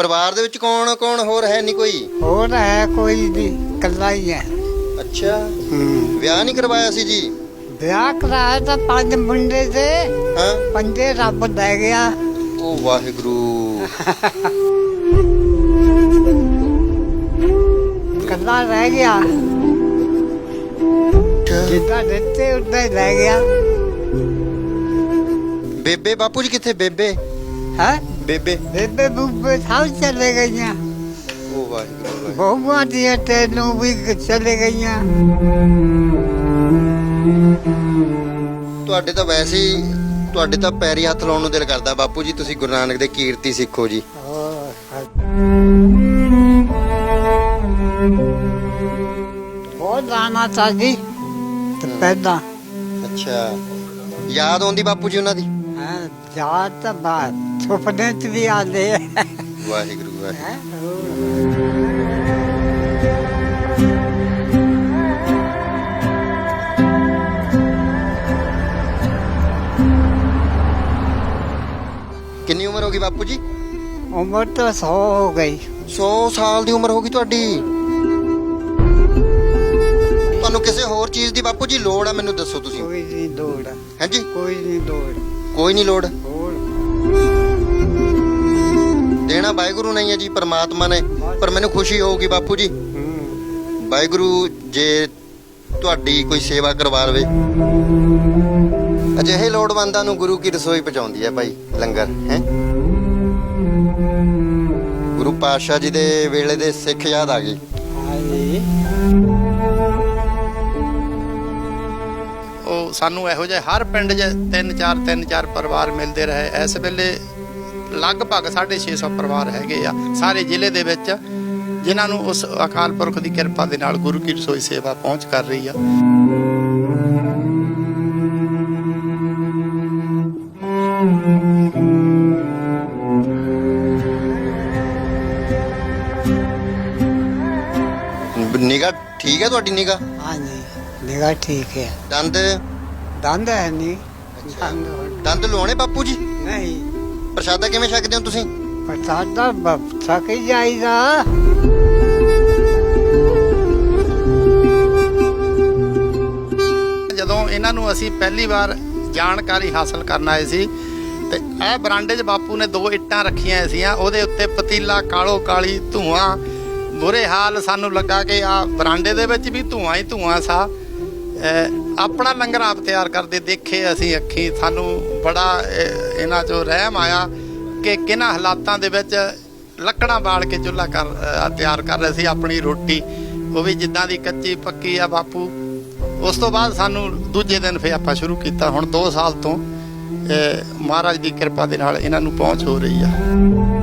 ਪਰਿਵਾਰ ਦੇ ਵਿੱਚ ਕੌਣ ਕੌਣ ਹੋਰ ਹੈ ਨਹੀਂ ਕੋਈ? ਹੋਰ ਹੈ ਕੋਈ ਨਹੀਂ ਕੱਲਾ ਹੀ ਹੈ। ਅੱਛਾ। ਹੂੰ। ਵਿਆਹ ਨਹੀਂ ਕਰਵਾਇਆ ਸੀ ਜੀ? ਵਿਆਹ ਕਰਾਇਆ ਤਾਂ ਪੰਜ ਮੁੰਡੇ ਤੇ। ਹਾਂ। ਪੰਜੇ ਰੱਬ ਲੈ ਗਿਆ। ਉਹ ਵਾਹਿਗੁਰੂ। ਕੱਲਾ ਰਹਿ ਗਿਆ। ਜਿੱਦਾਂ ਦਿੱਤੇ ਉਦਾਂ ਹੀ ਲੈ ਗਿਆ। ਬੇਬੇ ਬਾਪੂ ਜੀ ਕਿੱਥੇ? ਬੇਬੇ। ਹੈ? ਬੇਬੇ। ਬੇਬੇ ਬੂਬੇ ਸਭ ਚਲੇ ਗਈਆਂ। ਉਹ ਵਾਹਿਗੁਰੂ ਬਹੁਆਂ ਦੀਆਂ ਤੈਨੂੰ ਵੀ ਚਲੇ ਗਈਆਂ। ਤੁਹਾਡੇ ਤਾਂ ਵੈਸੇ ਹੀ ਤੁਹਾਡੇ ਤਾਂ ਪੈਰੀ ਹੱਥ ਲਾਉਣ ਨੂੰ ਦਿਲ ਕਰਦਾ ਬਾਪੂ ਜੀ ਤੁਸੀਂ ਗੁਰੂ ਨਾਨਕ ਦੇ ਕੀਰਤੀ ਸਿੱਖੋ ਜੀ। ਬਹੁਤ ਦਾਣਾ ਸਾਜੀ ਤੇ ਪੈਦਾ। ਅੱਛਾ। ਯਾਦ ਆਉਂਦੀ ਬਾਪੂ ਜੀ ਉਹਨਾਂ ਦੀ? ਜਾ ਤਾਂ ਬਾਤ ਸੁਪਨੇ ਚ ਵੀ ਆਲੇ ਵਾਹਿਗੁਰੂ ਵਾਹਿਗੁਰੂ। ਕਿੰਨੀ ਉਮਰ ਹੋ ਗਈ ਬਾਪੂ ਜੀ? ਉਮਰ ਤਾਂ ਸੌ ਹੋ ਗਈ। 100 ਸਾਲ ਦੀ ਉਮਰ ਹੋ ਗਈ ਤੁਹਾਡੀ। ਤੁਹਾਨੂੰ ਕਿਸੇ ਹੋਰ ਚੀਜ਼ ਦੀ ਬਾਪੂ ਜੀ ਲੋੜ ਆ ਮੈਨੂੰ ਦੱਸੋ ਤੁਸੀਂ। ਕੋਈ ਨਹੀਂ ਦੌੜ ਹਾਂਜੀ ਕੋਈ ਨਹੀਂ ਦੌੜ ਕੋਈ ਨਹੀਂ ਲੋੜ। ਹੋਰ ਵਾਹਿਗੁਰੂ ਨਹੀਂ ਹੈ ਜੀ, ਪਰਮਾਤਮਾ ਨੇ, ਪਰ ਮੈਨੂੰ ਖੁਸ਼ੀ ਹੋਊਗੀ ਬਾਪੂ ਜੀ। ਵਾਹਿਗੁਰੂ, ਜੇ ਤੁਹਾਡੀ ਕੋਈ ਸੇਵਾ ਕਰਵਾ ਲਵੇ। ਅਜਿਹੇ ਲੋੜਵੰਦਾਂ ਨੂੰ ਗੁਰੂ ਕੀ ਰਸੋਈ ਪਹੁੰਚਾਉਂਦੀ ਹੈ ਭਾਈ ਲੰਗਰ, ਹੈ? ਗੁਰੂ ਪਾਤਸ਼ਾਹ ਜੀ ਦੇ ਵੇਲੇ ਦੇ ਸਿੱਖ ਯਾਦ ਆ ਗਏ। ਉਹ ਸਾਨੂੰ ਇਹੋ ਜਿਹੇ ਹਰ ਪਿੰਡ 'ਚ ਤਿੰਨ ਚਾਰ ਤਿੰਨ ਚਾਰ ਪਰਿਵਾਰ ਮਿਲਦੇ ਰਹੇ। ਇਸ ਵੇਲੇ ਲਗਭਗ 650 ਪਰਿਵਾਰ ਹੈਗੇ ਆ ਸਾਰੇ ਜ਼ਿਲ੍ਹੇ ਦੇ ਵਿੱਚ ਜਿਨ੍ਹਾਂ ਨੂੰ ਉਸ ਅਕਾਲ ਪੁਰਖ ਦੀ ਕਿਰਪਾ ਦੇ ਨਾਲ ਗੁਰੂ ਕੀ ਰਸੋਈ ਸੇਵਾ ਪਹੁੰਚ ਕਰ ਰਹੀ ਆ। ਨਿਗਾ ਠੀਕ ਹੈ ਤੁਹਾਡੀ ਨਿਗਾ ਹਾਂਜੀ ਨਿਗਾ ਠੀਕ ਹੈ। ਦੰਦ? ਦੰਦ ਹੈ ਨਹੀਂ ਦੰਦ ਲਵਾਉਣੇ ਬਾਪੂ ਜੀ? ਨਹੀਂ। ਪ੍ਰਸ਼ਾਦਾ ਕਿਵੇਂ ਛਕਦੇ ਹੋ ਤੁਸੀਂ? ਪਤਾਦਾ ਥੱਕ ਹੀ ਜਾਈਦਾ। ਜਦੋਂ ਇਹਨਾਂ ਨੂੰ ਅਸੀਂ ਪਹਿਲੀ ਵਾਰ ਜਾਣਕਾਰੀ ਹਾਸਲ ਕਰਨ ਆਏ ਸੀ ਤੇ ਇਹ ਬਰਾਂਡੇ 'ਚ ਬਾਪੂ ਨੇ ਦੋ ਇੱਟਾਂ ਰੱਖੀਆਂ ਸੀਆਂ ਉਹਦੇ ਉੱਤੇ ਪਤੀਲਾ ਕਾਲੋ ਕਾਲੀ ਧੂਆਂ ਬੁਰੇ ਹਾਲ ਸਾਨੂੰ ਲੱਗਾ ਕਿ ਆ ਬਰਾਂਡੇ ਦੇ ਵਿੱਚ ਵੀ ਧੂਆਂ ਹੀ ਧੂਆਂ ਸਾ। ਆਪਣਾ ਲੰਗਰ ਆਪ ਤਿਆਰ ਕਰਦੇ, ਦੇਖੇ ਅਸੀਂ ਅੱਖੀ, ਸਾਨੂੰ ਬੜਾ ਇਹਨਾਂ 'ਚੋਂ ਰਹਿਮ ਆਇਆ ਕਿ ਕਿਹਨਾਂ ਹਾਲਾਤਾਂ ਦੇ ਵਿੱਚ ਲੱਕੜਾਂ ਬਾਲ ਕੇ ਚੁੱਲ੍ਹਾ ਕਰ ਤਿਆਰ ਕਰ ਰਹੇ ਸੀ ਆਪਣੀ ਰੋਟੀ। ਉਹ ਵੀ ਜਿੱਦਾਂ ਦੀ ਕੱਚੀ ਪੱਕੀ ਆ ਬਾਪੂ। ਉਸ ਤੋਂ ਬਾਅਦ ਸਾਨੂੰ ਦੂਜੇ ਦਿਨ ਫੇ ਆਪਾਂ ਸ਼ੁਰੂ ਕੀਤਾ। ਹੁਣ 2 ਸਾਲ ਤੋਂ ਮਹਾਰਾਜ ਦੀ ਕਿਰਪਾ ਦੇ ਨਾਲ ਇਹਨਾਂ ਨੂੰ ਪਹੁੰਚ ਹੋ ਰਹੀ ਆ।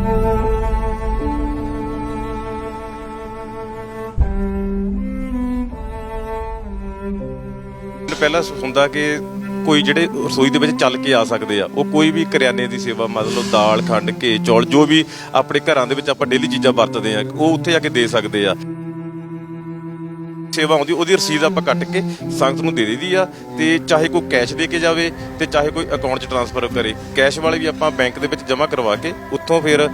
ਪਹਿਲਾਂ ਹੁੰਦਾ ਕਿ ਕੋਈ ਜਿਹੜੇ ਰਸੋਈ ਦੇ ਵਿੱਚ ਚੱਲ ਕੇ ਆ ਸਕਦੇ ਆ, ਉਹ ਕੋਈ ਵੀ ਕਰਿਆਨੇ ਦੀ ਸੇਵਾ ਮਤਲਬ ਦਾਲ, ਖੰਡ, ਘੇ, ਚੌਲ, ਜੋ ਵੀ ਆਪਣੇ ਘਰਾਂ ਦੇ ਵਿੱਚ ਆਪਾਂ ਡੇਲੀ ਚੀਜ਼ਾਂ ਵਰਤਦੇ ਆ, ਉਹ ਉੱਥੇ ਜਾ ਕੇ ਦੇ ਸਕਦੇ ਆ। ਸੇਵਾ ਆਉਂਦੀ, ਉਹਦੀ ਰਸੀਦ ਆਪਾਂ ਕੱਟ ਕੇ ਸੰਗਤ ਨੂੰ ਦੇ ਦੇਈਦੀ ਆ ਤੇ ਚਾਹੇ ਕੋਈ ਕੈਸ਼ ਦੇ ਕੇ ਜਾਵੇ ਤੇ ਚਾਹੇ ਕੋਈ ਅਕਾਊਂਟ 'ਚ ਟ੍ਰਾਂਸਫਰ ਕਰੇ। ਕੈਸ਼ ਵਾਲੇ ਵੀ ਆਪਾਂ ਬੈਂਕ ਦੇ ਵਿੱਚ ਜਮ੍ਹਾਂ ਕਰਵਾ ਕੇ ਉੱਥੋਂ ਫਿਰ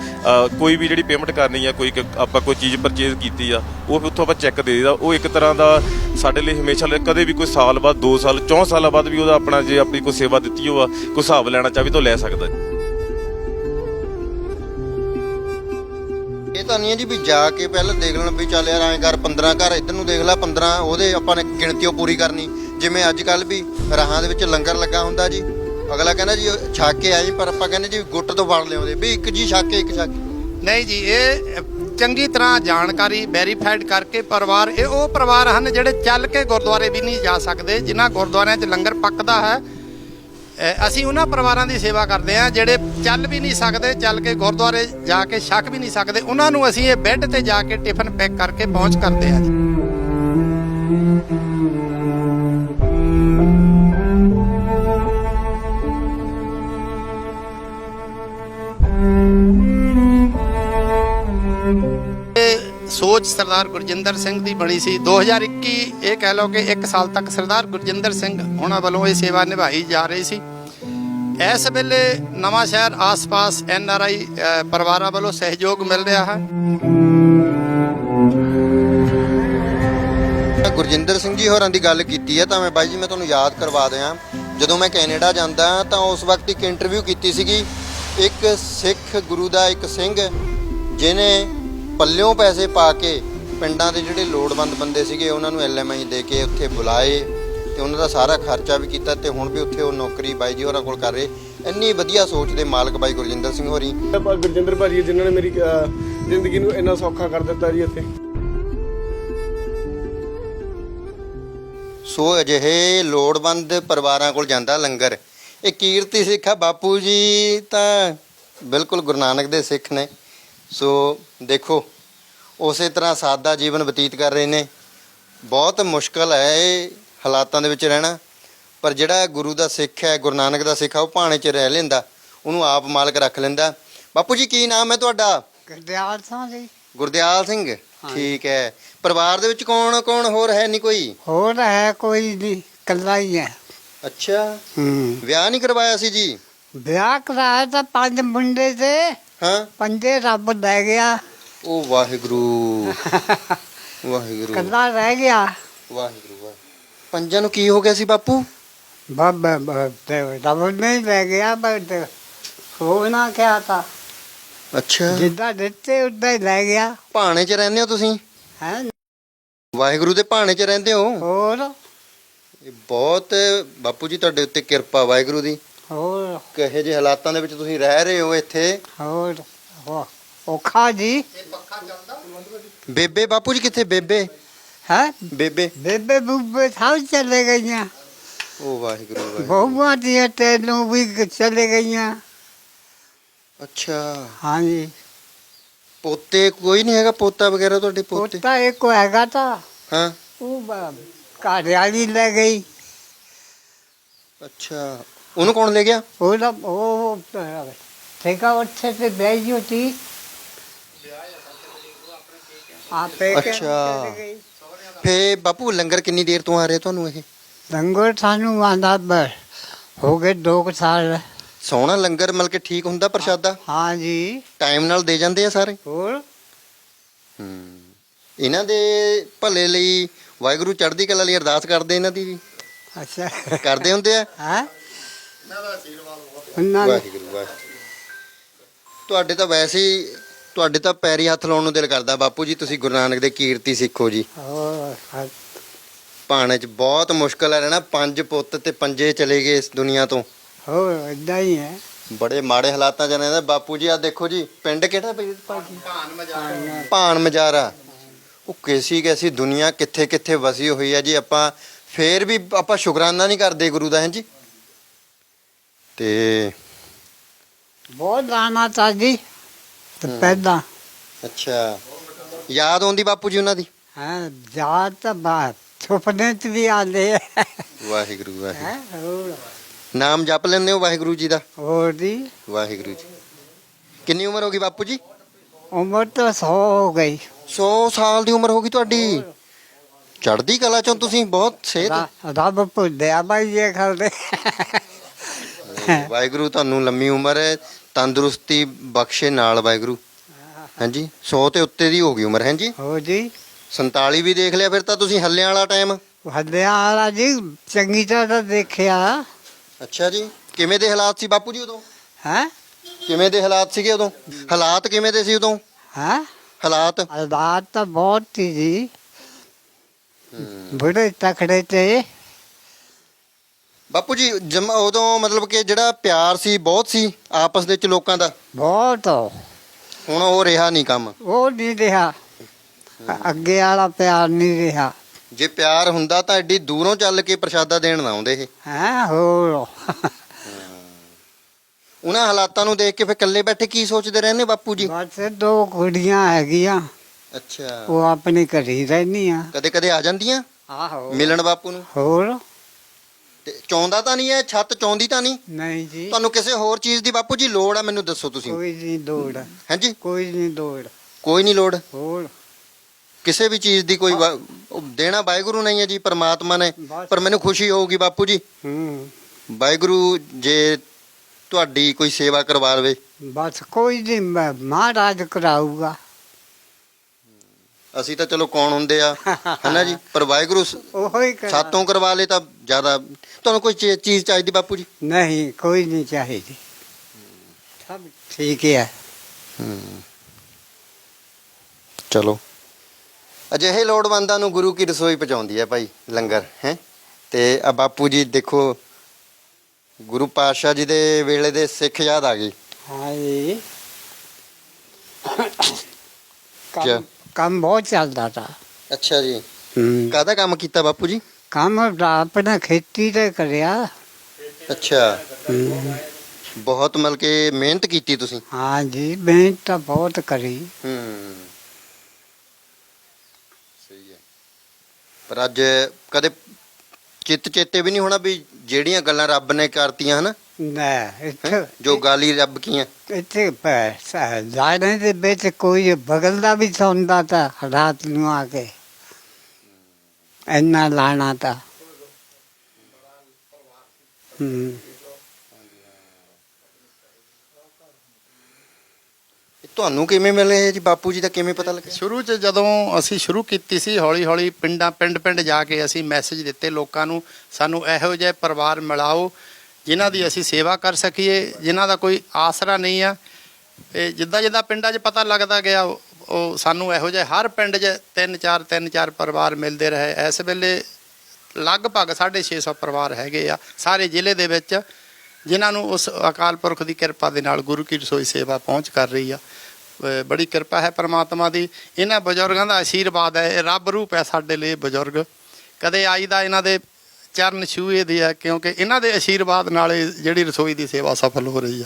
ਕੋਈ ਵੀ ਜਿਹੜੀ ਪੇਮੈਂਟ ਕਰਨੀ ਆ, ਕੋਈ ਆਪਾਂ ਕੋਈ ਚੀਜ਼ ਪਰਚੇਜ਼ ਕੀਤੀ ਆ, ਉਹ ਫਿਰ ਉੱਥੋਂ ਆਪਾਂ ਚੈੱਕ ਦੇ ਦੇਈਦਾ। ਉਹ ਇੱਕ ਤਰ੍ਹਾਂ ਦਾ ਸਾਡੇ ਲਈ ਹਮੇਸ਼ਾ ਲਈ ਕਦੇ ਵੀ ਕੋਈ ਸਾਲ ਬਾਅਦ 2 ਸਾਲ 4 ਸਾਲਾਂ ਬਾਅਦ ਵੀ ਉਹਦਾ ਆਪਣਾ ਜੇ ਆਪਣੀ ਕੋਈ ਸੇਵਾ ਦਿੱਤੀ ਹੋਆ, ਕੋਈ ਹਿਸਾਬ ਲੈਣਾ ਚਾਹੇ ਤਾਂ ਲੈ ਸਕਦਾ ਇਹ ਤਾਂ ਨਹੀਂ ਹੈ ਜੀ ਵੀ ਜਾ ਕੇ ਪਹਿਲਾਂ ਦੇਖ ਲੈਣ ਵੀ ਚੱਲ ਯਾਰ ਐਂ ਕਰ 15 ਘਰ ਇੱਧਰ ਨੂੰ ਦੇਖ ਲੈ 15 ਉਹਦੇ ਆਪਾਂ ਨੇ ਗਿਣਤੀ ਉਹ ਪੂਰੀ ਕਰਨੀ। ਜਿਵੇਂ ਅੱਜ ਕੱਲ ਵੀ ਰਾਹਾਂ ਦੇ ਵਿੱਚ ਲੰਗਰ ਲੱਗਾ ਹੁੰਦਾ ਜੀ। ਅਗਲਾ ਕਹਿੰਦਾ ਜੀ ਛੱਕ ਕੇ ਆਏ ਪਰ ਆਪਾਂ ਕਹਿੰਦੇ ਜੀ ਗੁੱਟ ਤੋਂ ਵੜ ਲਿਆਉਂਦੇ। ਵੀ ਇੱਕ ਜੀ ਛੱਕ ਕੇ ਇੱਕ ਛੱਕ। ਕੇ। ਨਹੀਂ ਜੀ, ਇਹ ਚੰਗੀ ਤਰ੍ਹਾਂ ਜਾਣਕਾਰੀ ਵੈਰੀਫਾਈਡ ਕਰਕੇ ਪਰਿਵਾਰ, ਇਹ ਉਹ ਪਰਿਵਾਰ ਹਨ ਜਿਹੜੇ ਚੱਲ ਕੇ ਗੁਰਦੁਆਰੇ ਵੀ ਨਹੀਂ ਜਾ ਸਕਦੇ, ਜਿਨ੍ਹਾਂ ਗੁਰਦੁਆਰਿਆਂ 'ਚ ਲੰਗਰ ਪੱਕਦਾ ਹੈ। ਅਸੀਂ ਉਹਨਾਂ ਪਰਿਵਾਰਾਂ ਦੀ ਸੇਵਾ ਕਰਦੇ ਹਾਂ, ਜਿਹੜੇ ਚੱਲ ਵੀ ਨਹੀਂ ਸਕਦੇ, ਚੱਲ ਕੇ ਗੁਰਦੁਆਰੇ ਜਾ ਕੇ ਛੱਕ ਵੀ ਨਹੀਂ ਸਕਦੇ, ਉਹਨਾਂ ਨੂੰ ਅਸੀਂ ਇਹ ਬੈੱਡ ਤੇ ਜਾ ਕੇ ਟਿਫਨ ਪੈਕ ਕਰਕੇ ਪਹੁੰਚ ਕਰਦੇ ਹਾਂ ਸੋਚ ਸਰਦਾਰ ਗੁਰਜਿੰਦਰ ਸਿੰਘ ਦੀ ਬਣੀ ਸੀ। 2021 ਇਹ ਕਹਿ ਲਓ ਕਿ 1 ਸਾਲ ਤੱਕ ਸਰਦਾਰ ਗੁਰਜਿੰਦਰ ਸਿੰਘ ਉਹਨਾਂ ਵੱਲੋਂ ਇਹ ਸੇਵਾ ਨਿਭਾਈ ਜਾ ਰਹੀ ਸੀ। ਇਸ ਵੇਲੇ ਨਵਾਂ ਸ਼ਹਿਰ ਆਸ-ਪਾਸ ਐਨ ਆਰ ਆਈ ਪਰਿਵਾਰਾਂ ਵੱਲੋਂ ਸਹਿਯੋਗ ਮਿਲ ਰਿਹਾ ਹੈ। ਗੁਰਜਿੰਦਰ ਸਿੰਘ ਜੀ ਹੋਰਾਂ ਦੀ ਗੱਲ ਕੀਤੀ ਹੈ ਤਾਂ ਮੈਂ ਬਾਈ ਜੀ, ਮੈਂ ਤੁਹਾਨੂੰ ਯਾਦ ਕਰਵਾ ਦਿਆਂ। ਜਦੋਂ ਮੈਂ ਕੈਨੇਡਾ ਜਾਂਦਾ ਤਾਂ ਉਸ ਵਕਤ ਇੱਕ ਇੰਟਰਵਿਊ ਕੀਤੀ ਸੀਗੀ। ਇੱਕ ਸਿੱਖ ਗੁਰੂ ਦਾ ਇੱਕ ਸਿੰਘ ਜਿਨੇ ਪੱਲਿਓਂ ਪੈਸੇ ਪਾ ਕੇ ਪਿੰਡਾਂ ਦੇ ਜਿਹੜੇ ਲੋੜਵੰਦ ਬੰਦੇ ਸੀਗੇ ਉਹਨਾਂ ਨੂੰ ਐਲਐਮਆਈ ਦੇ ਕੇ ਉੱਥੇ ਬੁਲਾਏ ਤੇ ਉਹਨਾਂ ਦਾ ਸਾਰਾ ਖਰਚਾ ਵੀ ਕੀਤਾ ਤੇ ਹੁਣ ਵੀ ਉੱਥੇ ਉਹ ਨੌਕਰੀ ਬਾਈ ਜੀ ਹੋਰਾਂ ਕੋਲ ਕਰ ਰਹੇ। ਇੰਨੀ ਵਧੀਆ ਸੋਚ ਦੇ ਮਾਲਕ ਬਾਈ ਗੁਰਜਿੰਦਰ ਸਿੰਘ ਹੋਰੀ। ਗੁਰਜਿੰਦਰ ਭਾਜੀ ਜਿਨ੍ਹਾਂ ਨੇ ਮੇਰੀ ਜ਼ਿੰਦਗੀ ਨੂੰ ਇੰਨਾ ਸੌਖਾ ਕਰ ਦਿੱਤਾ ਜੀ ਇੱਥੇ। ਸੋ ਅਜਿਹੇ ਲੋੜਵੰਦ ਪਰਿਵਾਰਾਂ ਕੋਲ ਜਾਂਦਾ ਲੰਗਰ। ਇਹ ਕੀਰਤੀ ਸਿੱਖ ਬਾਪੂ ਜੀ ਤਾਂ ਬਿਲਕੁਲ ਗੁਰੂ ਨਾਨਕ ਦੇ ਸਿੱਖ ਨੇ। ਸੋ ਦੇਖੋ ਉਸੇ ਤਰ੍ਹਾਂ ਸਾਦਾ ਜੀਵਨ ਬਤੀਤ ਕਰ ਰਹੇ ਨੇ। ਬਹੁਤ ਮੁਸ਼ਕਲ ਹੈ ਇਹ ਹਾਲਾਤਾਂ ਦੇ ਵਿੱਚ ਰਹਿਣਾ। ਪਰ ਜਿਹੜਾ ਗੁਰੂ ਦਾ ਸਿੱਖ ਹੈ ਗੁਰੂ ਨਾਨਕ ਦਾ ਸਿੱਖ ਆ ਉਹ ਭਾਣੇ 'ਚ ਰਹਿ ਲੈਂਦਾ। ਉਹਨੂੰ ਆਪ ਮਾਲਕ ਰੱਖ ਲੈਂਦਾ। ਬਾਪੂ ਜੀ ਕੀ ਨਾਮ ਹੈ ਤੁਹਾਡਾ? ਗਰਦਿਆਲ ਸਿੰਘ ਜੀ। ਗੁਰਦਿਆਲ ਸਿੰਘ ਠੀਕ ਹੈ। ਪਰਿਵਾਰ ਦੇ ਵਿੱਚ ਕੌਣ ਕੌਣ ਹੋਰ ਹੈ ਨਹੀਂ ਕੋਈ? ਹੋਰ ਹੈ ਕੋਈ ਨਹੀਂ ਕੱਲਾ ਹੀ ਹੈ। ਅੱਛਾ। ਹੂੰ। ਵਿਆਹ ਨਹੀਂ ਕਰਵਾਇਆ ਸੀ ਜੀ? ਵਿਆਹ ਕਰਾਇਆ ਤਾਂ ਪੰਜ ਮੁੰਡੇ ਤੇ। ਹਾਂ? ਪੰਜੇ ਰੱਬ ਲੈ ਗਿਆ। ਉਹ ਵਾਹਿਗੁਰੂ। ਵਾਹਿਗੁਰੂ। ਕੱਲਾ ਰਹਿ ਗਿਆ। ਵਾਹਿਗੁਰੂ ਵਾਹਿ- ਪੰਜਾਂ ਨੂੰ ਕੀ ਹੋ ਗਿਆ ਸੀ ਬਾਪੂ? ਬਾਬਾ ਤੇ ਰੱਬ ਨੇ ਹੀ ਲੈ ਗਿਆ ਬਟ ਹੋ ਨਾ ਕਿਹਾ ਤਾਂ। ਅੱਛਾ। ਜਿੱਦਾਂ ਦਿੱਤੇ ਉਦਾਂ ਹੀ ਲੈ ਗਿਆ। ਭਾਣੇ 'ਚ ਰਹਿੰਦੇ ਹੋ ਤੁਸੀਂ? ਹੈ? ਵਾਹਿਗੁਰੂ ਦੇ ਭਾਣੇ 'ਚ ਰਹਿੰਦੇ ਹੋ? ਹੋਰ? ਇਹ ਬਹੁਤ ਬਾਪੂ ਜੀ ਤੁਹਾਡੇ ਉੱਤੇ ਕਿਰਪਾ ਵਾਹਿਗੁਰੂ ਦੀ। ਹੋਰ। ਕਹੇ ਜਿਹੇ ਹਾਲਾਤਾਂ ਦੇ ਵਿੱਚ ਤੁਸੀਂ ਰਹਿ ਰਹੇ ਹੋ ਇੱਥੇ? ਹੋਰ। ਹੋ- ਔਖਾ ਜੀ। ਬੇਬੇ ਬਾਪੂ ਜੀ ਕਿੱਥੇ? ਬੇਬੇ। ਹੈ? ਬੇਬੇ। ਬੇਬੇ ਬੁੱਬੇ ਸਭ ਚਲੇ ਗਈਆਂ। ਉਹ ਵਾਹਿਗੁਰੂ ਵਾਹਿਗੁਰੂ। ਬਹੁਆਂ ਦੀਆਂ ਤੈਨੂੰ ਵੀ ਚਲੇ ਗਈਆਂ। ਅੱਛਾ। ਹਾਂਜੀ। ਪੋਤੇ ਕੋਈ ਨਹੀਂ ਹੈਗਾ? ਪੋਤਾ ਵਗੈਰਾ ਤੁਹਾਡੇ ਪੋਤੇ? ਪੋਤਾ ਇੱਕ ਹੈਗਾ ਤਾਂ। ਹਾਂ। ਉਹ ਬ- ਘਰ ਵਾਲੀ ਲੈ ਗਈ। ਅੱਛਾ। ਉਹਨੂੰ ਕੌਣ ਲੈ ਗਿਆ? ਉਹਦਾ ਉਹ ਠੇਕਾ ਉੱਥੇ ਤੇ ਬੈਠੀ ਹੋਤੀ ਆਪੇ ਅੱਛਾ। ਫੇ ਬਾਪੂ ਲੰਗਰ ਕਿੰਨੀ ਦੇਰ ਤੋਂ ਆ ਰਿਹਾ ਤੁਹਾਨੂੰ ਇਹ? ਲੰਗਰ ਸਾਨੂੰ ਆਂਦਾ ਬ- ਹੋ ਗਏ 2 ਸਾਲ। ਸੋਹਣਾ ਲੰਗਰ ਮਤਲਬ ਕਿ ਠੀਕ ਹੁੰਦਾ ਪ੍ਰਸ਼ਾਦਾ? ਹਾਂਜੀ ਟਾਈਮ ਨਾਲ ਦੇ ਜਾਂਦੇ ਆ ਸਾਰੇ? ਹੋਰ? ਇਹਨਾਂ ਦੇ ਭਲੇ ਲਈ ਵਾਹਿਗੁਰੂ ਚੜ੍ਹਦੀ ਕਲਾ ਲਈ ਅਰਦਾਸ ਕਰਦੇ ਇਹਨਾਂ ਦੀ ਵੀ। ਅੱਛਾ। ਕਰਦੇ ਹੁੰਦੇ ਆ? ਹੈ? ਉਹਨਾਂ ਨੇ ਵਾਹਿਗੁਰੂ ਵਾਹਿਗੁਰੂ। ਤੁਹਾਡੇ ਤਾਂ ਵੈਸੇ ਹੀ ਤੁਹਾਡੇ ਤਾਂ ਪੈਰੀ ਹੱਥ ਲਾਉਣ ਨੂੰ ਦਿਲ ਕਰਦਾ ਬਾਪੂ ਜੀ ਤੁਸੀਂ ਗੁਰੂ ਨਾਨਕ ਦੇ ਕੀਰਤੀ ਸਿੱਖੋ ਜੀ। ਹੋਰ ਹਾਂ, ਭਾਣੇ 'ਚ ਬਹੁਤ ਮੁਸ਼ਕਲ ਹੈ ਰਹਿਣਾ ਪੰਜ ਪੁੱਤ ਤੇ ਪੰਜੇ ਚਲੇ ਗਏ ਇਸ ਦੁਨੀਆ ਤੋਂ। ਹੋਰ ਇਦਾਂ ਹੀ ਹੈ। ਬੜੇ ਮਾੜੇ ਹਾਲਾਤਾਂ 'ਚ ਰਹਿੰਦਾ ਬਾਪੂ ਜੀ ਆ ਦੇਖੋ ਜੀ ਪਿੰਡ ਕਿਹੜਾ ਪਈ ਭਾਜੀ? ਭਾਨ ਮਜਾਰਾ। ਉਹ ਕੈਸੀ ਕੈਸੀ ਦੁਨੀਆ ਕਿੱਥੇ ਕਿੱਥੇ ਵਸੀ ਹੋਈ ਹੈ ਜੀ। ਆਪਾਂ ਫੇਰ ਵੀ ਆਪਾਂ ਸ਼ੁਕਰਾਨਾ ਨਹੀਂ ਕਰਦੇ ਗੁਰੂ ਦਾ ਹੈ ਜੀ? ਤੇ ਬਹੁਤ ਦਾਣਾ ਤਾਜੀ ਤੇ ਪੈਦਾ ਅੱਛਾ। ਯਾਦ ਆਉਂਦੀ ਬਾਪੂ ਜੀ ਉਹਨਾਂ ਦੀ? ਹਾਂ ਜਾਤ ਤਾਂ ਬਾਤ ਸੁਪਨੇ ਚ ਵੀ ਆਉਂਦੇ ਹੈ ਵਾਹਿਗੁਰੂ ਵਾਹਿਗੁਰੂ। ਹੈਂ, ਹੋਰ? ਨਾਮ ਜਪ ਲੈਂਦੇ ਹੋ ਵਾਹਿਗੁਰੂ ਜੀ ਦਾ? ਹੋਰ ਦੀ ਵਾਹਿਗੁਰੂ ਜੀ। ਕਿੰਨੀ ਉਮਰ ਹੋ ਗਈ ਬਾਪੂ ਜੀ? ਉਮਰ ਤਾਂ 100 ਹੋ ਗਈ। 100 ਸਾਲ ਦੀ ਉਮਰ ਹੋ ਗਈ ਤੁਹਾਡੀ। ਚੜ੍ਹਦੀ ਕਲਾ ਚੋਂ ਤੁਸੀਂ ਬਹੁਤ ਸਿਹਤ ਰੱਬ ਭੁੱਲਿਆ ਬਾਈ ਇਹ ਖਲਦੇ ਵਾਹਿਗੁਰੂ ਤੁਹਾਨੂੰ ਲੰਮੀ ਉਮਰ ਹੈ ਤੰਦਰੁਸਤੀ ਬਖਸ਼ੇ ਨਾਲ ਵਾਹਿਗੁਰੂ। ਹਾਂਜੀ 100 ਤੇ ਉੱਤੇ ਦੀ ਹੋ ਗਈ ਉਮਰ ਹੈ ਜੀ ਹੋ ਜੀ? 47 ਵੀ ਦੇਖ ਲਿਆ ਫਿਰ ਤਾਂ ਤੁਸੀਂ ਹੱਲਿਆਂ ਵਾਲਾ ਟਾਈਮ। ਹੱਲਿਆ ਵਾਲਾ ਜੀ ਚੰਗੀ ਤਰ੍ਹਾਂ ਤਾਂ ਦੇਖਿਆ। ਅੱਛਾ ਜੀ ਕਿਵੇਂ ਦੇ ਹਾਲਾਤ ਸੀ ਬਾਪੂ ਜੀ ਉਦੋਂ? ਹੈ? ਕਿਵੇਂ ਦੇ ਹਾਲਾਤ ਸੀਗੇ ਉਦੋਂ? ਹਾਲਾਤ ਕਿਵੇਂ ਦੇ ਸੀ ਉਦੋਂ? ਹੈ? ਹਾਲਾਤ? ਹਾਲਾਤ ਤਾਂ ਬਹੁਤ ਸੀ ਜੀ। ਬੜੇ ਤਕੜੇ ਤੇ। ਬਾਪੂ ਜੀ ਜਮ ਉਦੋਂ ਮਤਲਬ ਕਿ ਜਿਹੜਾ ਪਿਆਰ ਸੀ ਬਹੁਤ ਸੀ ਆਪਸ ਦੇ ਵਿੱਚ ਲੋਕਾਂ ਦਾ? ਬਹੁਤ। ਹੁਣ ਉਹ ਰਿਹਾ ਨਹੀਂ ਕੰਮ? ਉਹ ਨਹੀਂ ਰਿਹਾ। ਅੱਗੇ ਵਾਲਾ ਪਿਆਰ ਨਹੀਂ ਰਿਹਾ। ਜੇ ਪਿਆਰ ਹੁੰਦਾ ਤਾਂ ਐਡੀ ਦੂਰੋਂ ਚੱਲ ਕੇ ਪ੍ਰਸ਼ਾਦਾ ਦੇਣ ਨਾ ਆਉਂਦੇ ਇਹ। ਹੈ ਹੋਰ। ਉਹਨਾਂ ਹਾਲਾਤਾਂ ਨੂੰ ਦੇਖ ਕੇ ਫਿਰ ਇਕੱਲੇ ਬੈਠੇ ਕੀ ਸੋਚਦੇ ਰਹਿੰਦੇ ਬਾਪੂ ਜੀ? ਬਸ ਦੋ ਕੁੜੀਆਂ ਹੈਗੀਆਂ। ਅੱਛਾ। ਉਹ ਆਪਣੇ ਘਰੇ ਰਹਿੰਦੀਆਂ। ਕਦੇ ਕਦੇ ਆ ਜਾਂਦੀਆਂ? ਆਹੋ। ਮਿਲਣ ਬਾਪੂ ਨੂੰ? ਹੋਰ। ਤੇ ਚੌਂਦਾ ਤਾਂ ਨਹੀਂ ਹੈ ਛੱਤ ਚੌਂਦੀ ਤਾਂ ਨਹੀਂ? ਨਹੀਂ ਜੀ। ਤੁਹਾਨੂੰ ਕਿਸੇ ਹੋਰ ਚੀਜ਼ ਦੀ ਬਾਪੂ ਜੀ ਲੋੜ ਆ ਮੈਨੂੰ ਦੱਸੋ ਤੁਸੀਂ। ਕੋਈ ਨਹੀਂ ਦੌੜ ਹਾਂਜੀ? ਕੋਈ ਨਹੀਂ ਦੌੜ ਕੋਈ ਨਹੀਂ ਲੋੜ? ਹੋਰ? ਕਿਸੇ ਵੀ ਚੀਜ਼ ਦੀ ਕੋਈ ਵਾ- ਉਹ ਦੇਣਾ ਵਾਹਿਗੁਰੂ ਨਹੀਂ ਹੈ ਜੀ ਪਰਮਾਤਮਾ ਨੇ। ਬਸ। ਪਰ ਮੈਨੂੰ ਖੁਸ਼ੀ ਹੋਊਗੀ ਬਾਪੂ ਜੀ। ਹੂੰ। ਵਾਹਿਗੁਰੂ ਜੇ ਤੁਹਾਡੀ ਕੋਈ ਸੇਵਾ ਕਰਵਾ ਲਵੇ। ਬਸ ਕੋਈ ਨਹੀਂ ਮ- ਮਹਾਰਾਜ ਕਰਾਊਗਾ। ਅਸੀਂ ਤਾਂ ਚਲੋ ਕੌਣ ਹੁੰਦੇ ਆ ਹਨਾ ਜੀ? ਪਰ ਵਾਹਿਗੁਰੂ ਸ- ਉਹੋ ਹੀ ਕਰਾ ਸਾਤੋਂ ਕਰਵਾ ਲੇ ਤਾਂ ਜ਼ਿਆਦਾ ਤੁਹਾਨੂੰ ਕੋਈ ਚੀ- ਚੀਜ਼ ਚਾਹੀਦੀ ਬਾਪੂ ਜੀ? ਨਹੀਂ ਕੋਈ ਨਹੀਂ ਚਾਹੀਦੀ। ਸਭ ਠੀਕ ਹੈ ਚਲੋ। ਅਜਿਹੇ ਲੋੜਵੰਦਾਂ ਨੂੰ ਗੁਰੂ ਕੀ ਰਸੋਈ ਪਹੁੰਚਾਉਂਦੀ ਹੈ ਭਾਈ ਲੰਗਰ ਹੈ? ਤੇ ਆ ਬਾਪੂ ਜੀ ਦੇਖੋ ਗੁਰੂ ਪਾਤਸ਼ਾਹ ਜੀ ਦੇ ਵੇਲੇ ਦੇ ਸਿੱਖ ਯਾਦ ਆ ਗਏ। ਹਾਂ ਜੀ ਕਿਆ? ਕੰਮ ਕੰਮ ਬਹੁਤ ਚੱਲਦਾ ਤਾ। ਅੱਛਾ ਜੀ। ਹੂੰ। ਕਾਹਦਾ ਕੰਮ ਕੀਤਾ ਬਾਪੂ ਜੀ? ਕੰਮ ਆਪਣਾ ਖੇਤੀ ਤੇ ਕਰਿਆ। ਅੱਛਾ। ਹੂੰ। ਬਹੁਤ ਮਤਲਬ ਕਿ ਮਿਹਨਤ ਕੀਤੀ ਤੁਸੀਂ। ਹਾਂ ਜੀ ਮਿਹਨਤ ਤਾਂ ਬਹੁਤ ਕਰੀ। ਹੂੰ। ਸਹੀ ਹੈ। ਪਰ ਅੱਜ ਕਦੇ ਚਿੱਤ ਚੇਤੇ ਵੀ ਨਹੀਂ ਹੋਣਾ ਵੀ ਜਿਹੜੀਆਂ ਗੱਲਾਂ ਰੱਬ ਨੇ ਕਰਤੀਆਂ ਹਨਾ? ਨਾ? ਇੱਥੇ ਜੋ ਗਾਲੀ ਰੱਬ ਕੀਆਂ। ਇੱਥੇ ਲਾਣੇ ਦੇ ਵਿੱਚ ਕੋਈ ਬਗਲ ਦਾ ਵੀ ਸੌਂਦਾ ਤਾਂ ਰਾਤ ਨੂੰ ਆ ਕੇ। ਇੰਨਾ ਲਾਣਾ ਤਾਂ। ਤੁਹਾਨੂੰ ਕਿਵੇਂ ਮਿਲੇ ਜੀ? ਬਾਪੂ ਜੀ ਦਾ ਕਿਵੇਂ ਪਤਾ ਲੱਗਿਆ? ਸ਼ੁਰੂ 'ਚ ਜਦੋਂ ਅਸੀਂ ਸ਼ੁਰੂ ਕੀਤੀ ਸੀ ਹੌਲੀ ਹੌਲੀ ਪਿੰਡਾਂ ਪਿੰਡ ਪਿੰਡ ਜਾ ਕੇ ਅਸੀਂ ਮੈਸੇਜ ਦਿੱਤੇ ਲੋਕਾਂ ਨੂੰ ਸਾਨੂੰ ਇਹੋ ਜਿਹੇ ਪਰਿਵਾਰ ਮਿਲਾਓ ਜਿਨ੍ਹਾਂ ਦੀ ਅਸੀਂ ਸੇਵਾ ਕਰ ਸਕੀਏ, ਜਿਨ੍ਹਾਂ ਦਾ ਕੋਈ ਆਸਰਾ ਨਹੀਂ ਆ ਇਹ ਜਿੱਦਾਂ ਜਿੱਦਾਂ ਪਿੰਡਾਂ 'ਚ ਪਤਾ ਲੱਗਦਾ ਗਿਆ, ਉਹ- ਸਾਨੂੰ ਇਹੋ ਜਿਹੇ ਹਰ ਪਿੰਡ 'ਚ ਤਿੰਨ ਚਾਰ ਤਿੰਨ ਚਾਰ ਪਰਿਵਾਰ ਮਿਲਦੇ ਰਹੇ। ਇਸ ਵੇਲੇ ਲਗਭਗ 650 ਪਰਿਵਾਰ ਹੈਗੇ ਆ, ਸਾਰੇ ਜ਼ਿਲ੍ਹੇ ਦੇ ਵਿੱਚ, ਜਿਨ੍ਹਾਂ ਨੂੰ ਉਸ ਅਕਾਲ ਪੁਰਖ ਦੀ ਕਿਰਪਾ ਦੇ ਨਾਲ ਗੁਰੂ ਕੀ ਰਸੋਈ ਸੇਵਾ ਪਹੁੰਚ ਕਰ ਰਹੀ ਆ। ਬੜੀ ਕਿਰਪਾ ਹੈ ਪਰਮਾਤਮਾ ਦੀ। ਇਹਨਾਂ ਬਜ਼ੁਰਗਾਂ ਦਾ ਆਸ਼ੀਰਵਾਦ ਹੈ, ਇਹ ਰੱਬ ਰੂਪ ਹੈ ਸਾਡੇ ਲਈ ਬਜ਼ੁਰਗ। ਕਦੇ ਆਈ ਦਾ ਇਹਨਾਂ ਦੇ ਚਰਨ ਛੂਏ ਦੇ ਆ ਕਿਉਂਕਿ ਇਹਨਾਂ ਦੇ ਆਸ਼ੀਰਵਾਦ ਨਾਲ ਜਿਹੜੀ ਰਸੋਈ ਦੀ ਸੇਵਾ ਸਫਲ ਹੋ ਰਹੀ ਆ।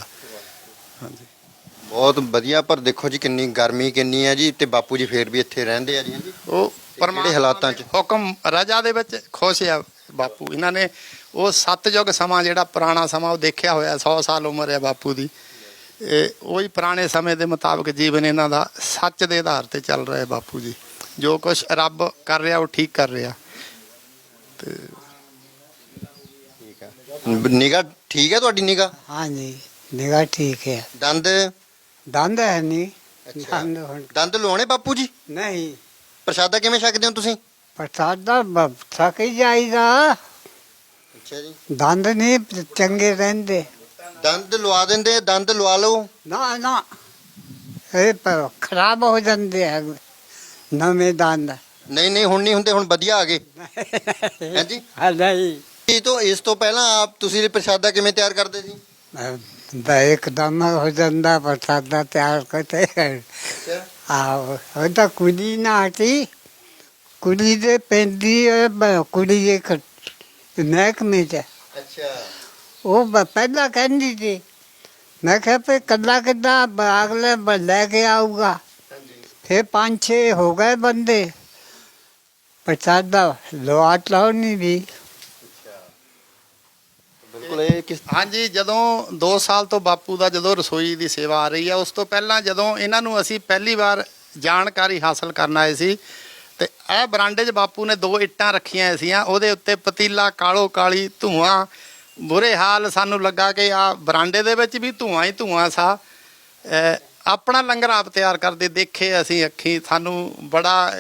ਬਹੁਤ ਵਧੀਆ ਪਰ ਦੇਖੋ ਜੀ ਕਿੰਨੀ ਗਰਮੀ ਕਿੰਨੀ ਹੈ ਜੀ ਤੇ ਬਾਪੂ ਜੀ ਫੇਰ ਵੀ ਇੱਥੇ ਰਹਿੰਦੇ ਆ ਜੀ। ਹਾਂਜੀ ਉਹ ਕਿਹੜੇ ਹਾਲਾਤਾਂ 'ਚ? ਹੁਕਮ ਰਜਾ ਦੇ ਵਿੱਚ ਖੁਸ਼ ਆ ਬਾਪੂ। ਇਹਨਾਂ ਨੇ ਉਹ ਸਤਜੁਗ ਸਮਾਂ ਜਿਹੜਾ ਪੁਰਾਣਾ ਸਮਾਂ ਉਹ ਦੇਖਿਆ ਹੋਇਆ 100 ਸਾਲ ਉਮਰ ਹੈ ਬਾਪੂ ਦੀ। ਇਹ ਉਹੀ ਪੁਰਾਣੇ ਸਮੇਂ ਦੇ ਮੁਤਾਬਕ ਜੀਵਨ ਇਹਨਾਂ ਦਾ ਸੱਚ ਦੇ ਆਧਾਰ ਤੇ ਚੱਲ ਰਿਹਾ ਹੈ ਬਾਪੂ ਜੀ। ਜੋ ਕੁਝ ਰੱਬ ਕਰ ਰਿਹਾ ਉਹ ਠੀਕ ਕਰ ਰਿਹਾ। ਆ ਨਿਗਾ ਠੀਕ ਹੈ ਤੁਹਾਡੀ ਨਿਗਾ ਹਾਂ ਜੀ ਨਿਗਾਹ ਠੀਕ ਹੈ। ਦੰਦ? ਦੰਦ ਹੈ ਨਹੀਂ ਅੱਛਾ। ਦੰਦ ਹੁਣ ਦੰਦ ਲਵਾਉਣੇ ਬਾਪੂ ਜੀ? ਨਹੀਂ। ਪ੍ਰਸ਼ਾਦਾ ਕਿਵੇਂ ਛਕਦੇ ਹੋ ਤੁਸੀਂ? ਪ੍ਰਸਾਦਾ ਥੱਕ ਹੀ ਜਾਈਦਾ। ਅੱਛਾ ਜੀ। ਦੰਦ ਨਹੀਂ ਚੰਗੇ ਰਹਿੰਦੇ। ਦੰਦ ਲਵਾ ਦਿੰਦੇ ਦੰਦ ਲਵਾ ਲਓ। ਨਾ ਨਾ। ਇਹ ਪ- ਖਰਾਬ ਹੋ ਜਾਂਦੇ ਆ। ਨਵੇਂ ਦੰਦ। ਨਹੀਂ ਨਹੀਂ ਹੁਣ ਨਹੀਂ ਹੁੰਦੇ ਹੁਣ ਵਧੀਆ ਆ ਗਏ। ਹਾਂਜੀ ਹਾਂ ਨਹੀਂ। ਇਹ ਤੋਂ ਇਸ ਤੋਂ ਪਹਿਲਾਂ ਆਪ ਤੁਸੀਂ ਪ੍ਰਸ਼ਾਦਾ ਕਿਵੇਂ ਤਿਆਰ ਕਰਦੇ ਸੀ? ਦਾ ਇੱਕਦਮ ਹੋ ਜਾਂਦਾ ਪ੍ਰਸਾਦਾ ਤਿਆਰ ਕਰਤੇ ਆਹ ਉਹ ਤਾਂ ਕੁੜੀ ਨਾ ਆਤੀ ਕੁੜੀ ਦੇ ਪੈਂਦੀ ਹੈ, ਬ- ਕੁੜੀ ਇੱਕ ਮਹਿਕਮੇ ਚ। ਅੱਛਾ। ਉਹ ਬ- ਪਹਿਲਾਂ ਕਹਿੰਦੀ ਸੀ ਮੈਂ ਕਿਹਾ ਵੀ ਕੱਲਾ ਕਿੱਦਾਂ ਬ- ਅਗਲੇ ਬ- ਲੈ ਕੇ ਆਊਗਾ। ਹਾਂਜੀ। ਫਿਰ ਪੰਜ ਛੇ ਹੋ ਗਏ ਬੰਦੇ। ਪ੍ਰਸਾਦਾ ਲੋਟ ਲਾਉਣੀ ਵੀ ਕਿਸ ਹਾਂਜੀ, ਜਦੋਂ 2 ਸਾਲ ਤੋਂ ਬਾਪੂ ਦਾ ਜਦੋਂ ਰਸੋਈ ਦੀ ਸੇਵਾ ਆ ਰਹੀ ਆ, ਉਸ ਤੋਂ ਪਹਿਲਾਂ ਜਦੋਂ ਇਹਨਾਂ ਨੂੰ ਅਸੀਂ ਪਹਿਲੀ ਵਾਰ ਜਾਣਕਾਰੀ ਹਾਸਲ ਕਰਨ ਆਏ ਸੀ ਤੇ ਇਹ ਬਰਾਂਡੇ 'ਚ ਬਾਪੂ ਨੇ ਦੋ ਇੱਟਾਂ ਰੱਖੀਆਂ ਸੀਆਂ, ਉਹਦੇ ਉੱਤੇ ਪਤੀਲਾ, ਕਾਲੋ ਕਾਲੀ ਧੂਆਂ, ਬੁਰੇ ਹਾਲ ਸਾਨੂੰ ਲੱਗਾ ਕਿ ਆ ਬਰਾਂਡੇ ਦੇ ਵਿੱਚ ਵੀ ਧੂਆਂ ਹੀ ਧੂਆਂ ਸਾ। ਆਪਣਾ ਲੰਗਰ ਆਪ ਤਿਆਰ ਕਰਦੇ ਦੇਖੇ ਅਸੀਂ ਅੱਖੀ, ਸਾਨੂੰ ਬੜਾ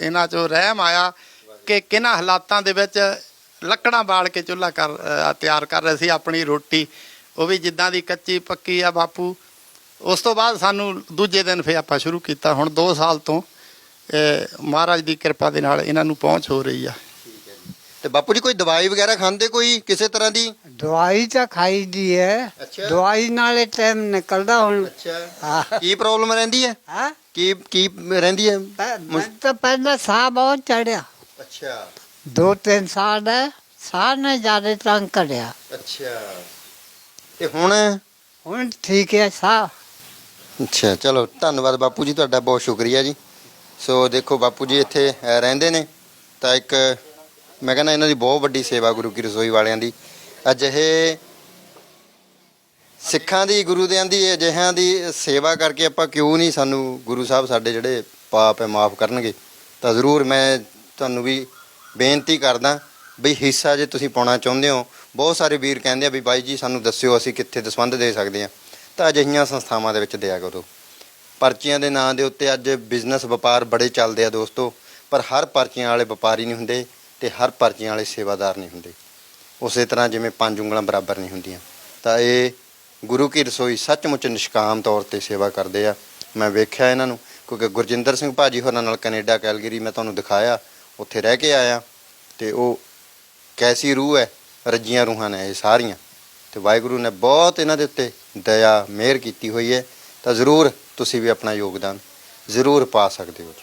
ਇਹਨਾਂ 'ਚੋਂ ਰਹਿਮ ਆਇਆ ਕਿ ਕਿਹਨਾਂ ਹਾਲਾਤਾਂ ਦੇ ਵਿੱਚ ਲੱਕੜਾਂ ਬਾਲ ਕੇ ਚੁੱਲ੍ਹਾ ਕਰ ਤਿਆਰ ਕਰ ਰਹੇ ਸੀ ਆਪਣੀ ਰੋਟੀ। ਉਹ ਵੀ ਜਿੱਦਾਂ ਦੀ ਕੱਚੀ ਪੱਕੀ ਆ ਬਾਪੂ। ਉਸ ਤੋਂ ਬਾਅਦ ਸਾਨੂੰ ਦੂਜੇ ਦਿਨ ਫੇ ਆਪਾਂ ਸ਼ੁਰੂ ਕੀਤਾ। ਹੁਣ 2 ਸਾਲ ਤੋਂ ਮਹਾਰਾਜ ਦੀ ਕਿਰਪਾ ਦੇ ਨਾਲ ਇਹਨਾਂ ਨੂੰ ਪਹੁੰਚ ਹੋ ਰਹੀ ਆ। ਤੇ ਬਾਪੂ ਜੀ ਕੋਈ ਦਵਾਈ ਵਗੈਰਾ ਖਾਂਦੇ ਕੋਈ ਕਿਸੇ ਤਰ੍ਹਾਂ ਦੀ? ਦਵਾਈ ਤਾਂ ਖਾਈ ਦੀ ਹੈ। ਅੱਛਾ। ਦਵਾਈ ਨਾਲੇ ਟਾਈਮ ਨਿਕਲਦਾ ਹੁਣ। ਅੱਛਾ। ਕੀ ਪ੍ਰੋਬਲਮ ਰਹਿੰਦੀ ਹੈ? ਹਾਂ। ਕੀ ਕੀ ਰਹਿੰਦੀ ਹੈ? ਮੈਂ ਤਾਂ ਪਹਿਲਾਂ ਸਾਹ ਬਹੁਤ ਚੜਿਆ। ਅੱਛਾ। ਦੋ ਤਿੰਨ ਸਾਲ ਹੈ ਸਾਹ ਨੇ ਜ਼ਿਆਦਾ ਤੰਗ ਕਰਿਆ। ਅੱਛਾ। ਤੇ ਹੁਣ? ਹੁਣ ਠੀਕ ਹੈ ਸਾਹ। ਅੱਛਾ ਚਲੋ ਧੰਨਵਾਦ ਬਾਪੂ ਜੀ ਤੁਹਾਡਾ ਬਹੁਤ ਸ਼ੁਕਰੀਆ ਜੀ। ਸੋ ਦੇਖੋ ਬਾਪੂ ਜੀ ਇੱਥੇ ਰਹਿੰਦੇ ਨੇ। ਤਾਂ ਇੱਕ ਮੈਂ ਕਹਿੰਦਾ ਇਹਨਾਂ ਦੀ ਬਹੁਤ ਵੱਡੀ ਸੇਵਾ ਗੁਰੂ ਕੀ ਰਸੋਈ ਵਾਲਿਆਂ ਦੀ। ਅਜਿਹੇ ਸਿੱਖਾਂ ਦੀ ਗੁਰੂ ਦਿਆਂ ਦੀ ਅਜਿਹਿਆਂ ਦੀ ਸੇਵਾ ਕਰਕੇ ਆਪਾਂ ਕਿਉਂ ਨਹੀਂ ਸਾਨੂੰ ਗੁਰੂ ਸਾਹਿਬ ਸਾਡੇ ਜਿਹੜੇ ਪਾਪ ਹੈ ਮਾਫ ਕਰਨਗੇ। ਤਾਂ ਜ਼ਰੂਰ ਮੈਂ ਤੁਹਾਨੂੰ ਵੀ ਬੇਨਤੀ ਕਰਦਾ ਵੀ ਹਿੱਸਾ ਜੇ ਤੁਸੀਂ ਪਾਉਣਾ ਚਾਹੁੰਦੇ ਹੋ, ਬਹੁਤ ਸਾਰੇ ਵੀਰ ਕਹਿੰਦੇ ਆ ਵੀ ਬਾਈ ਜੀ ਸਾਨੂੰ ਦੱਸਿਓ ਅਸੀਂ ਕਿੱਥੇ ਦਸਵੰਧ ਦੇ ਸਕਦੇ ਆ ਤਾਂ ਅਜਿਹੀਆਂ ਸੰਸਥਾਵਾਂ ਦੇ ਵਿੱਚ ਦਿਆ ਕਰੋ। ਪਰਚੀਆਂ ਦੇ ਨਾਂ ਦੇ ਉੱਤੇ ਅੱਜ ਬਿਜ਼ਨਸ ਵਪਾਰ ਬੜੇ ਚੱਲਦੇ ਆ ਦੋਸਤੋ, ਪਰ ਹਰ ਪਰਚੀਆਂ ਵਾਲੇ ਵਪਾਰੀ ਨਹੀਂ ਹੁੰਦੇ ਤੇ ਹਰ ਪਰਚੀਆਂ ਵਾਲੇ ਸੇਵਾਦਾਰ ਨਹੀਂ ਹੁੰਦੇ। ਉਸੇ ਤਰ੍ਹਾਂ ਜਿਵੇਂ ਪੰਜ ਉਂਗਲਾਂ ਬਰਾਬਰ ਨਹੀਂ ਹੁੰਦੀਆਂ। ਤਾਂ ਇਹ ਗੁਰੂ ਕੀ ਰਸੋਈ ਸੱਚਮੁੱਚ ਨਿਸ਼ਕਾਮ ਤੌਰ ਤੇ ਸੇਵਾ ਕਰਦੇ ਆ। ਮੈਂ ਵੇਖਿਆ ਇਹਨਾਂ ਨੂੰ, ਕਿਉਂਕਿ ਗੁਰਜਿੰਦਰ ਸਿੰਘ ਭਾਜੀ ਹੋਰਾਂ ਨਾਲ ਕੈਨੇਡਾ ਕੈਲਗਰੀ ਮੈਂ ਤੁਹਾਨੂੰ ਦਿਖਾਇਆ। ਉੱਥੇ ਰਹਿ ਕੇ ਆਇਆ ਤੇ ਉਹ ਕੈਸੀ ਰੂਹ ਹੈ, ਰੱਜੀਆਂ ਰੂਹਾਂ ਨੇ ਇਹ ਸਾਰੀਆਂ। ਤੇ ਵਾਹਿਗੁਰੂ ਨੇ ਬਹੁਤ ਇਹਨਾਂ ਦੇ ਉੱਤੇ ਦਇਆ, ਮਿਹਰ ਕੀਤੀ ਹੋਈ ਹੈ। ਤਾਂ ਜ਼ਰੂਰ ਤੁਸੀਂ ਵੀ ਆਪਣਾ ਯੋਗਦਾਨ ਜ਼ਰੂਰ ਪਾ ਸਕਦੇ ਹੋ।